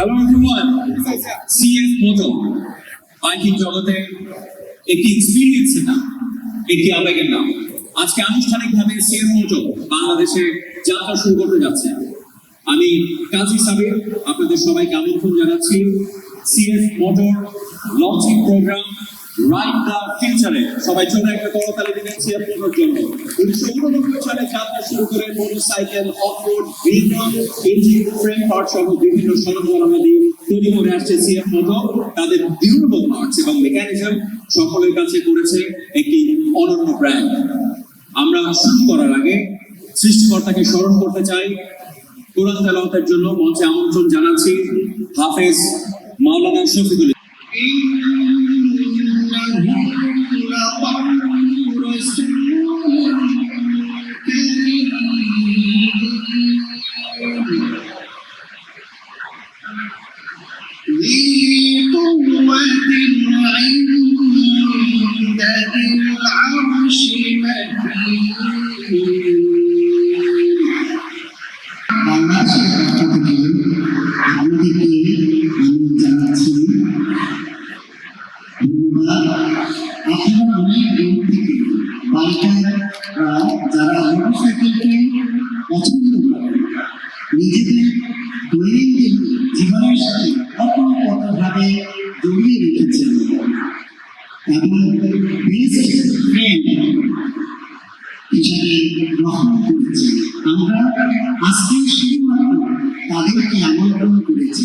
Hello everyone CF moto biking জগতে একটি এক্সপিরিয়েন্সের নাম একটি আবেগের নাম। আজকে আনুষ্ঠানিকভাবে সিএফ মোটো বাংলাদেশে যাত্রা শুরু করতে যাচ্ছে। আমি কাজী সাবির, আপনাদের সবাইকে আমন্ত্রণ জানাচ্ছি। CF motor launching program right the ফিউচারে সবাই জন্য একটা করতালি দিবেন মোটর জন্য। উনিশশো উননব্বই সালে যাত্রা শুরু করে মোটরসাইকেল অফরোড বিভিন্ন ইঞ্জিন ফ্রেম পার্ট সহ বিভিন্ন সরঞ্জামাদি তৈরি করে আসছে সিএফ মোটর তাদের ডিউরেবল পার্টস এবং মেকানিজম সকলের কাছে করেছে একটি অনন্য ব্র্যান্ড আমরা শুরু করার আগে সৃষ্টিকর্তাকে স্মরণ করতে চাই। কোরআন তেলাওয়াতের জন্য মঞ্চে আমন্ত্রণ জানাচ্ছি হাফেজ মাওলানা শফিকুল ذي قوة عند ذي العرش مكين বাংলাদেশের পক্ষ থেকে আমাদেরকে আমি জানাচ্ছি ধন্যবাদ আপনারা অনেক দূর থেকে বাইকাররা যারা মোটরসাইকেলকে পছন্দ করে নিজেদের দৈনন্দিন জীবনের সাথে হিসাবে গ্রহণ করেছে। আমরা আজকে শুধুমাত্র তাদেরকে আমন্ত্রণ করেছি।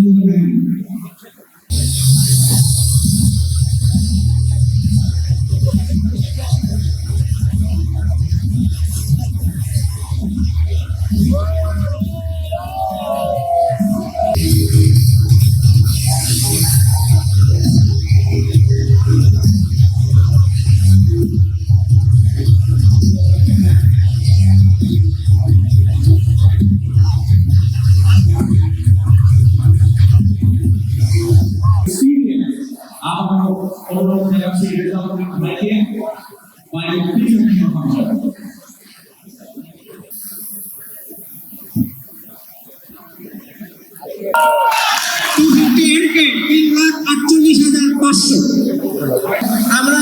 আমরা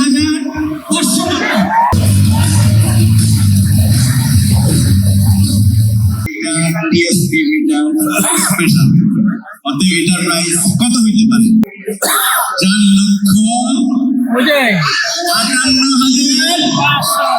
হাজার পাঁচশো টাকা। কত হইতে পারে? চার লক্ষ আটান্ন হাজার পাঁচশো